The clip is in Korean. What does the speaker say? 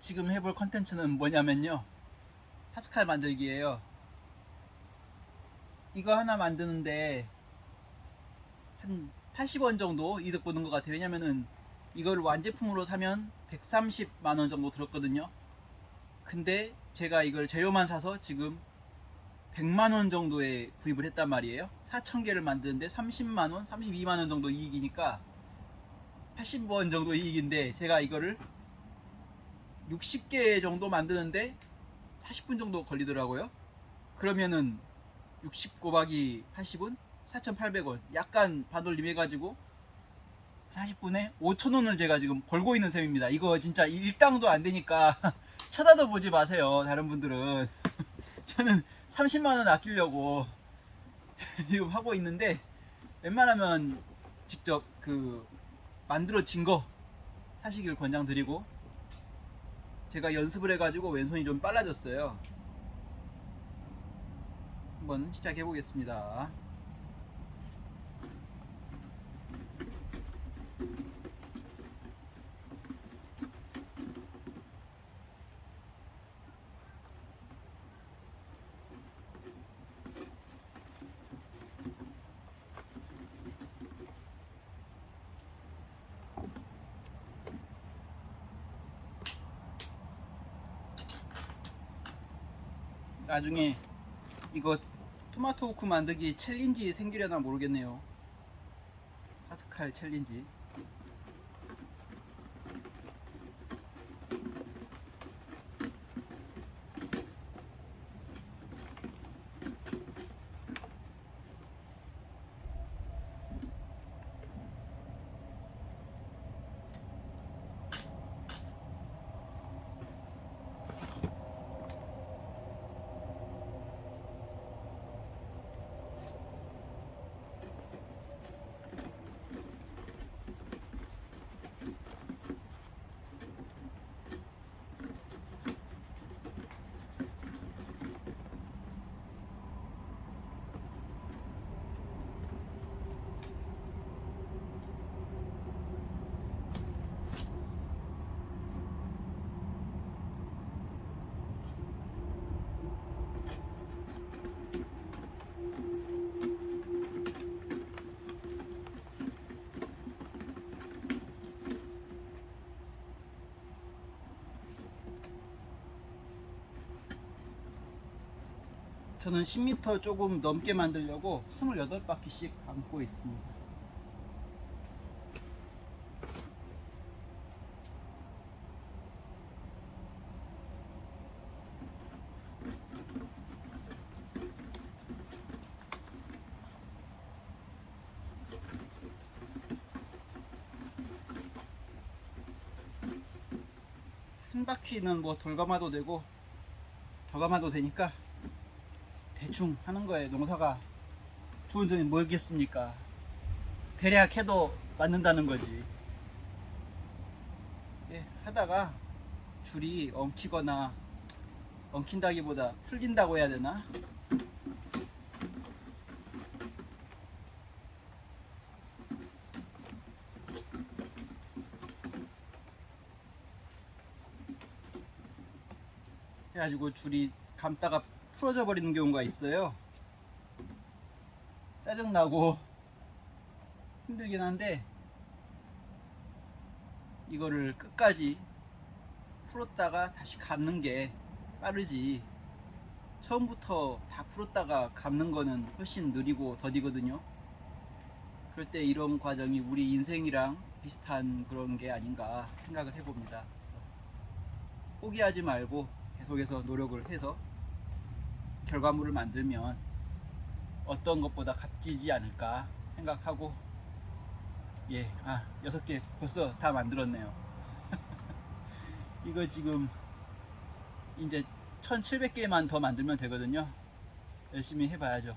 지금 해볼 컨텐츠는 뭐냐면요. 파스칼 만들기예요. 이거 하나 만드는데 한 80원 정도 이득 보는 것 같아요. 왜냐면은 이걸 완제품으로 사면 130만 원 정도 들었거든요. 근데 제가 이걸 재료만 사서 지금 100만 원 정도에 구입을 했단 말이에요. 4천 개를 만드는데 30만 원, 32만 원 정도 이익이니까 80원 정도 이익인데 제가 이거를 60개 정도 만드는데 40분 정도 걸리더라고요. 그러면은 60 곱하기 80은 4,800원. 약간 반올림 해가지고 40분에 5,000원을 제가 지금 벌고 있는 셈입니다. 이거 진짜 일당도 안 되니까 쳐다도 보지 마세요. 다른 분들은. 저는 30만원 아끼려고 지금 하고 있는데 웬만하면 직접 그 만들어진 거 사시길 권장드리고 제가 연습을 해가지고 왼손이 좀 빨라졌어요. 한번 시작해 보겠습니다. 나중에 이거 토마토 우쿠 만들기 챌린지 생기려나 모르겠네요. 파스칼 챌린지. 저는 10m 조금 넘게 만들려고 28바퀴씩 감고 있습니다. 한 바퀴는 뭐 돌감아도 되고 더 감아도 되니까 대충 하는 거예요. 농사가 좋은 점이 뭐겠습니까? 대략 해도 맞는다는 거지. 예, 하다가 줄이 엉키거나 엉킨다기보다 풀린다고 해야 되나? 그래가지고 줄이 감다가 풀어져 버리는 경우가 있어요. 짜증나고 힘들긴 한데 이거를 끝까지 풀었다가 다시 감는 게 빠르지. 처음부터 다 풀었다가 감는 거는 훨씬 느리고 더디거든요. 그럴 때 이런 과정이 우리 인생이랑 비슷한 그런 게 아닌가 생각을 해봅니다. 포기하지 말고 계속해서 노력을 해서 결과물을 만들면 어떤 것보다 값지지 않을까 생각하고 예, 아, 여섯 개 벌써 다 만들었네요. 이거 지금 이제 1700개만 더 만들면 되거든요. 열심히 해봐야죠.